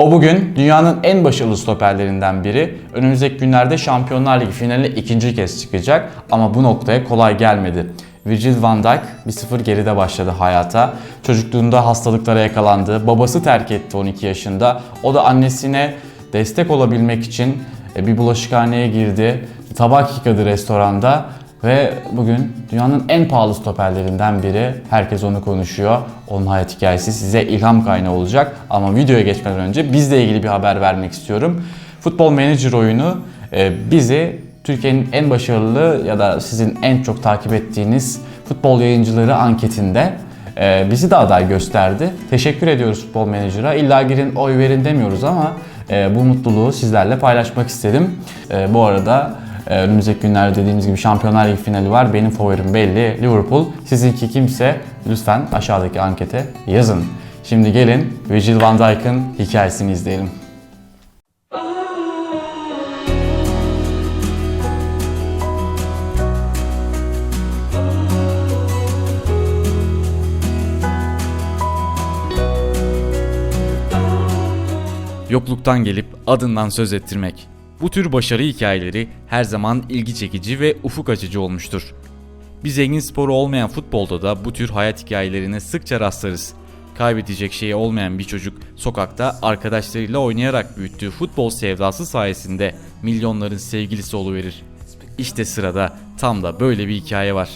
O bugün dünyanın en başarılı stoperlerinden biri. Önümüzdeki günlerde Şampiyonlar Ligi finaline ikinci kez çıkacak ama bu noktaya kolay gelmedi. Virgil van Dijk 1-0 geride başladı hayata. Çocukluğunda hastalıklara yakalandı. Babası terk etti 12 yaşında. O da annesine destek olabilmek için e, bir bulaşıkhaneye girdi. Tabak yıkadı restoranda ve bugün dünyanın en pahalı stoperlerinden biri. Herkes onu konuşuyor. Onun hayat hikayesi size ilham kaynağı olacak. Ama videoya geçmeden önce bizle ilgili bir haber vermek istiyorum. Futbol Manager oyunu e, bizi Türkiye'nin en başarılı ya da sizin en çok takip ettiğiniz futbol yayıncıları anketinde e, bizi de aday gösterdi. Teşekkür ediyoruz Futbol Manager'a. İlla girin oy verin demiyoruz ama e, bu mutluluğu sizlerle paylaşmak istedim. Bu arada önümüzdeki günlerde dediğimiz gibi Şampiyonlar Ligi finali var. Benim favorim belli Liverpool. Sizinki kimse lütfen aşağıdaki ankete yazın. Şimdi gelin Virgil van Dijk'ın hikayesini izleyelim. Yokluktan gelip adından söz ettirmek. Bu tür başarı hikayeleri her zaman ilgi çekici ve ufuk açıcı olmuştur. Bir zengin sporu olmayan futbolda da bu tür hayat hikayelerine sıkça rastlarız. Kaybedecek şeyi olmayan bir çocuk sokakta arkadaşlarıyla oynayarak büyüttüğü futbol sevdası sayesinde milyonların sevgilisi oluverir. İşte sırada tam da böyle bir hikaye var.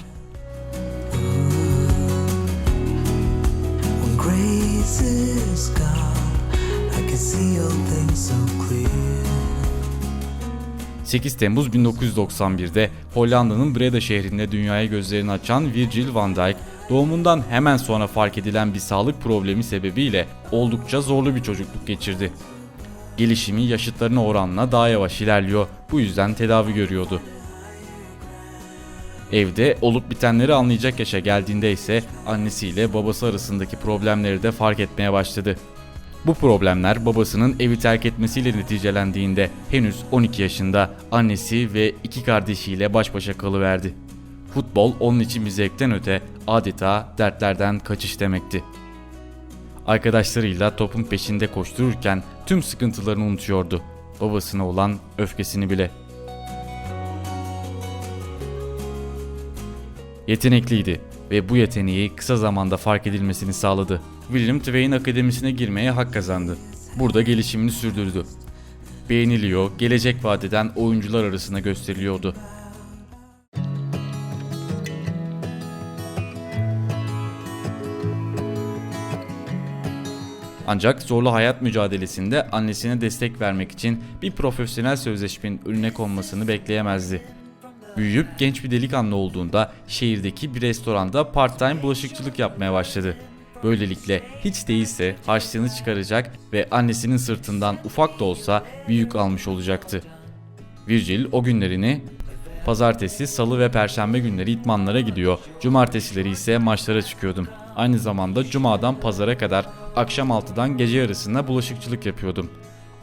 İs gone, I can see all things so clear. 8 Temmuz 1991'de Hollanda'nın Breda şehrinde dünyaya gözlerini açan Virgil van Dijk, doğumundan hemen sonra fark edilen bir sağlık problemi sebebiyle oldukça zorlu bir çocukluk geçirdi. Gelişimi yaşıtlarına oranla daha yavaş ilerliyor, bu yüzden tedavi görüyordu. Evde olup bitenleri anlayacak yaşa geldiğinde ise annesiyle babası arasındaki problemleri de fark etmeye başladı. Bu problemler babasının evi terk etmesiyle neticelendiğinde henüz 12 yaşında annesi ve iki kardeşiyle baş başa kalıverdi. Futbol onun için bir zevkten öte adeta dertlerden kaçış demekti. Arkadaşlarıyla topun peşinde koştururken tüm sıkıntılarını unutuyordu. Babasına olan öfkesini bile. Yetenekliydi ve bu yeteneği kısa zamanda fark edilmesini sağladı. William Twain Akademisi'ne girmeye hak kazandı. Burada gelişimini sürdürdü. Beğeniliyor, gelecek vadeden oyuncular arasında gösteriliyordu. Ancak zorlu hayat mücadelesinde annesine destek vermek için bir profesyonel sözleşmenin önüne konmasını bekleyemezdi. Büyüyüp genç bir delikanlı olduğunda şehirdeki bir restoranda part-time bulaşıkçılık yapmaya başladı. Böylelikle hiç değilse harçlığını çıkaracak ve annesinin sırtından ufak da olsa bir yük almış olacaktı. Virgil o günlerini pazartesi, salı ve perşembe günleri itmanlara gidiyor, cumartesileri ise maçlara çıkıyordum. Aynı zamanda cumadan pazara kadar akşam 6'dan gece yarısına bulaşıkçılık yapıyordum.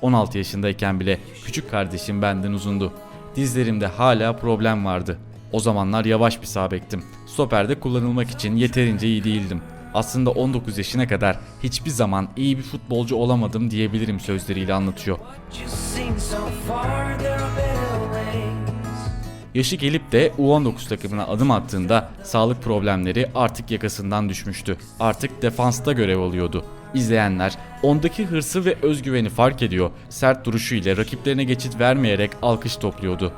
16 yaşındayken bile küçük kardeşim benden uzundu. Dizlerimde hala problem vardı. O zamanlar yavaş bir sağ bektim. Stoperde kullanılmak için yeterince iyi değildim. Aslında 19 yaşına kadar hiçbir zaman iyi bir futbolcu olamadım diyebilirim sözleriyle anlatıyor. Yaşı gelip de U19 takımına adım attığında sağlık problemleri artık yakasından düşmüştü. Artık defansta görev alıyordu. İzleyenler ondaki hırsı ve özgüveni fark ediyor, sert duruşu ile rakiplerine geçit vermeyerek alkış topluyordu.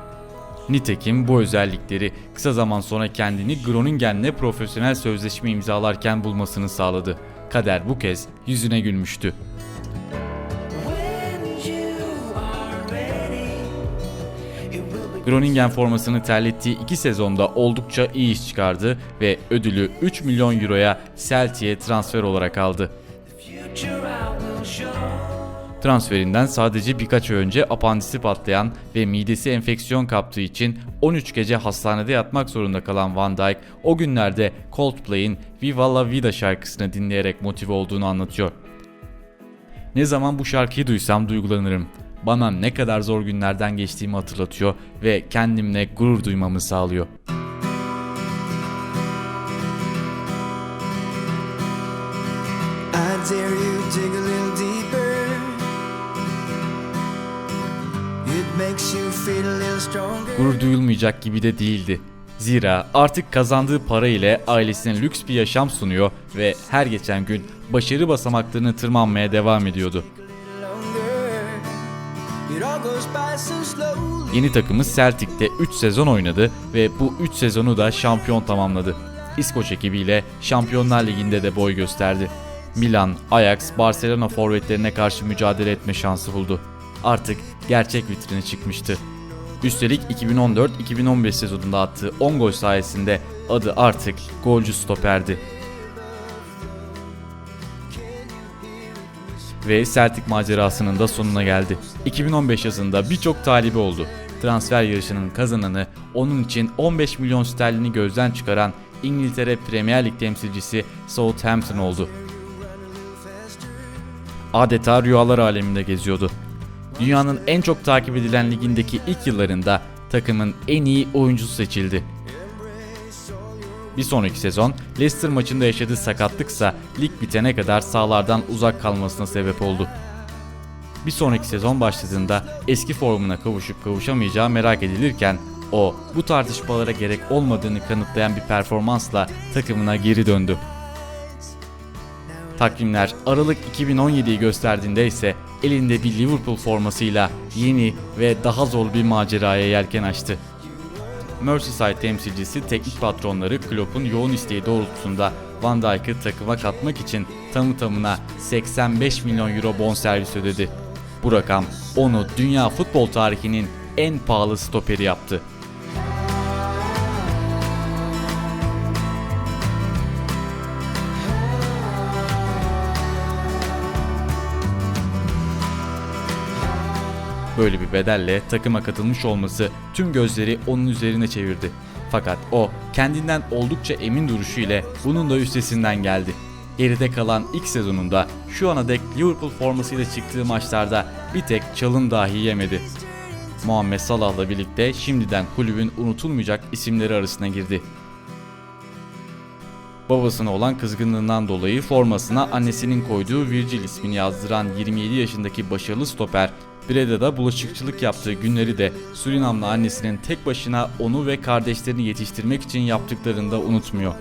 Nitekim bu özellikleri kısa zaman sonra kendini Groningen'le profesyonel sözleşme imzalarken bulmasını sağladı. Kader bu kez yüzüne gülmüştü. Groningen formasını terlettiği iki sezonda oldukça iyi iş çıkardı ve ödülü 3 milyon euroya Celtic'e transfer olarak aldı. Transferinden sadece birkaç ay önce apandisi patlayan ve midesi enfeksiyon kaptığı için 13 gece hastanede yatmak zorunda kalan Van Dijk o günlerde Coldplay'in Viva La Vida şarkısını dinleyerek motive olduğunu anlatıyor. Ne zaman bu şarkıyı duysam duygulanırım. Bana ne kadar zor günlerden geçtiğimi hatırlatıyor ve kendimle gurur duymamı sağlıyor. Gurur duyulmayacak gibi de değildi. Zira artık kazandığı para ile ailesine lüks bir yaşam sunuyor ve her geçen gün başarı basamaklarını tırmanmaya devam ediyordu. Yeni takımı Celtic'te 3 sezon oynadı ve bu 3 sezonu da şampiyon tamamladı. İskoç ekibiyle Şampiyonlar Ligi'nde de boy gösterdi. Milan, Ajax, Barcelona forvetlerine karşı mücadele etme şansı buldu. Artık gerçek vitrine çıkmıştı. Üstelik 2014-2015 sezonunda attığı 10 gol sayesinde adı artık golcü stoperdi. ve Celtic macerasının da sonuna geldi. 2015 yazında birçok talibi oldu. Transfer yarışının kazananı onun için 15 milyon sterlini gözden çıkaran İngiltere Premier Lig temsilcisi Southampton oldu. Adeta rüyalar aleminde geziyordu. Dünyanın en çok takip edilen ligindeki ilk yıllarında takımın en iyi oyuncusu seçildi. Bir sonraki sezon Leicester maçında yaşadığı sakatlıksa lig bitene kadar sahalardan uzak kalmasına sebep oldu. Bir sonraki sezon başladığında eski formuna kavuşup kavuşamayacağı merak edilirken o bu tartışmalara gerek olmadığını kanıtlayan bir performansla takımına geri döndü. Takvimler Aralık 2017'yi gösterdiğinde ise elinde bir Liverpool formasıyla yeni ve daha zor bir maceraya yelken açtı. Merseyside temsilcisi teknik patronları Klopp'un yoğun isteği doğrultusunda Van Dijk'ı takıma katmak için tamı tamına 85 milyon euro bonservis ödedi. Bu rakam onu dünya futbol tarihinin en pahalı stoperi yaptı. Böyle bir bedelle takıma katılmış olması tüm gözleri onun üzerine çevirdi. Fakat o kendinden oldukça emin duruşu ile bunun da üstesinden geldi. Geride kalan ilk sezonunda şu ana dek Liverpool formasıyla çıktığı maçlarda bir tek çalım dahi yemedi. Muhammed Salah'la birlikte şimdiden kulübün unutulmayacak isimleri arasına girdi. Babasına olan kızgınlığından dolayı formasına annesinin koyduğu Virgil ismini yazdıran 27 yaşındaki başarılı stoper Breda'da bulaşıkçılık yaptığı günleri de Surinamlı annesinin tek başına onu ve kardeşlerini yetiştirmek için yaptıklarını da unutmuyor.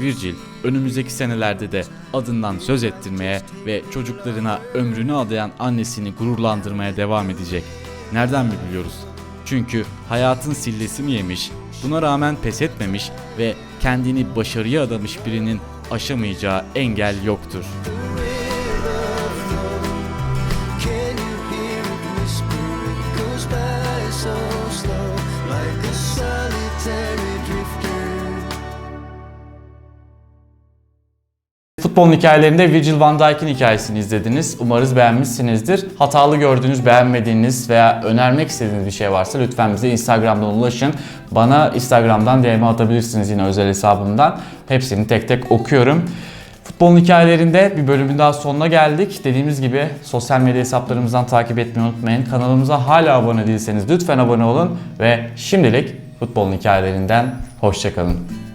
Virgil önümüzdeki senelerde de adından söz ettirmeye ve çocuklarına ömrünü adayan annesini gururlandırmaya devam edecek. Nereden mi biliyoruz? Çünkü hayatın sillesini yemiş, buna rağmen pes etmemiş ve kendini başarıya adamış birinin aşamayacağı engel yoktur. Futbolun hikayelerinde Virgil van Dijk'in hikayesini izlediniz. Umarız beğenmişsinizdir. Hatalı gördüğünüz, beğenmediğiniz veya önermek istediğiniz bir şey varsa lütfen bize Instagram'dan ulaşın. Bana Instagram'dan DM atabilirsiniz yine özel hesabımdan. Hepsini tek tek okuyorum. Futbolun hikayelerinde bir bölümün daha sonuna geldik. Dediğimiz gibi sosyal medya hesaplarımızdan takip etmeyi unutmayın. Kanalımıza hala abone değilseniz lütfen abone olun ve şimdilik futbolun hikayelerinden hoşçakalın.